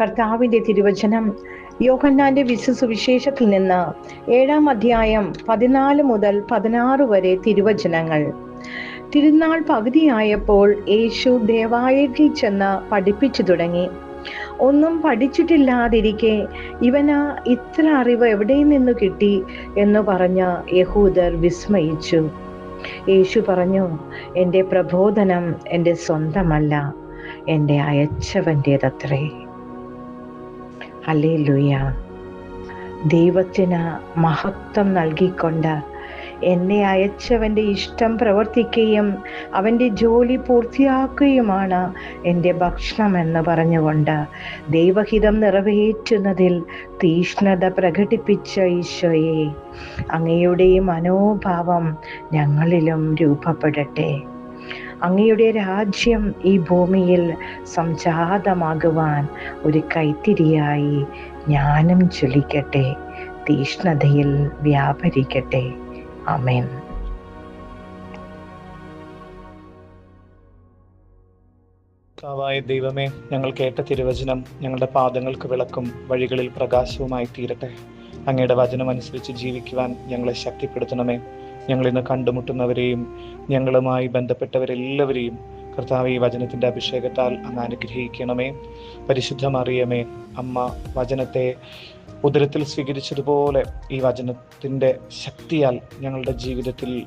കർത്താവിന്റെ തിരുവചനം യോഹന്നാന്റെ വിശുസുവിശേഷത്തിൽ നിന്ന് ഏഴാം അധ്യായം പതിനാല് മുതൽ പതിനാറ് വരെ തിരുവചനങ്ങൾ. തിരുനാൾ പകുതിയായപ്പോൾ യേശു ദേവാലയത്തിൽ ചെന്ന് പഠിപ്പിച്ചു തുടങ്ങി. ഒന്നും പഠിച്ചിട്ടില്ലാതിരിക്കെ ഇവനാ ഇത്ര അറിവ് എവിടെ നിന്ന് കിട്ടി എന്ന് പറഞ്ഞ് യഹൂദർ വിസ്മയിച്ചു. യേശു പറഞ്ഞു എന്റെ പ്രബോധനം എന്റെ സ്വന്തമല്ല എന്റെ അയച്ചവന്റേതത്രേ ഹല്ലേലൂയ. ദൈവത്തിന് മഹത്വം നൽകിക്കൊണ്ട് എന്നെ അയച്ചവന്റെ ഇഷ്ടം പ്രവർത്തിക്കുകയും അവന്റെ ജോലി പൂർത്തിയാക്കുകയുമാണ് എന്റെ ഭക്ഷണം എന്ന് പറഞ്ഞുകൊണ്ട് ദൈവഹിതം നിറവേറ്റുന്നതിൽ തീഷ്ണത പ്രകടിപ്പിച്ച ഈശോയെ. അങ്ങയുടെ മനോഭാവം ഞങ്ങളിലും രൂപപ്പെടട്ടെ. അങ്ങയുടെ രാജ്യം ഈ ഭൂമിയിൽ സംജാതമാകുവാൻ ഒരു കൈത്തിരിയായി ജ്ഞാനം ജ്വലിക്കട്ടെ തീഷ്ണതയിൽ വ്യാപരിക്കട്ടെ. അമേൻ കർത്താവായ ദൈവമേ ഞങ്ങൾ കേട്ട തിരുവചനം ഞങ്ങളുടെ പാദങ്ങൾക്ക് വിളക്കും വഴികളിൽ പ്രകാശവുമായി തീരട്ടെ. അങ്ങയുടെ വചനം അനുസരിച്ച് ജീവിക്കുവാൻ ഞങ്ങളെ ശക്തിപ്പെടുത്തണമേ. ഞങ്ങൾ ഇന്ന് കണ്ടുമുട്ടുന്നവരെയും ഞങ്ങളുമായി ബന്ധപ്പെട്ടവരെല്ലാവരെയും കർത്താവ് ഈ വചനത്തിന്റെ അഭിഷേകത്താൽ അങ്ങ് അനുഗ്രഹിക്കണമേ. പരിശുദ്ധമറിയമേ അമ്മ വചനത്തെ ഉദരത്തിൽ സ്വീകരിച്ചതുപോലെ ഈ വചനത്തിന്റെ ശക്തിയാൽ ഞങ്ങളുടെ ജീവിതത്തിൽ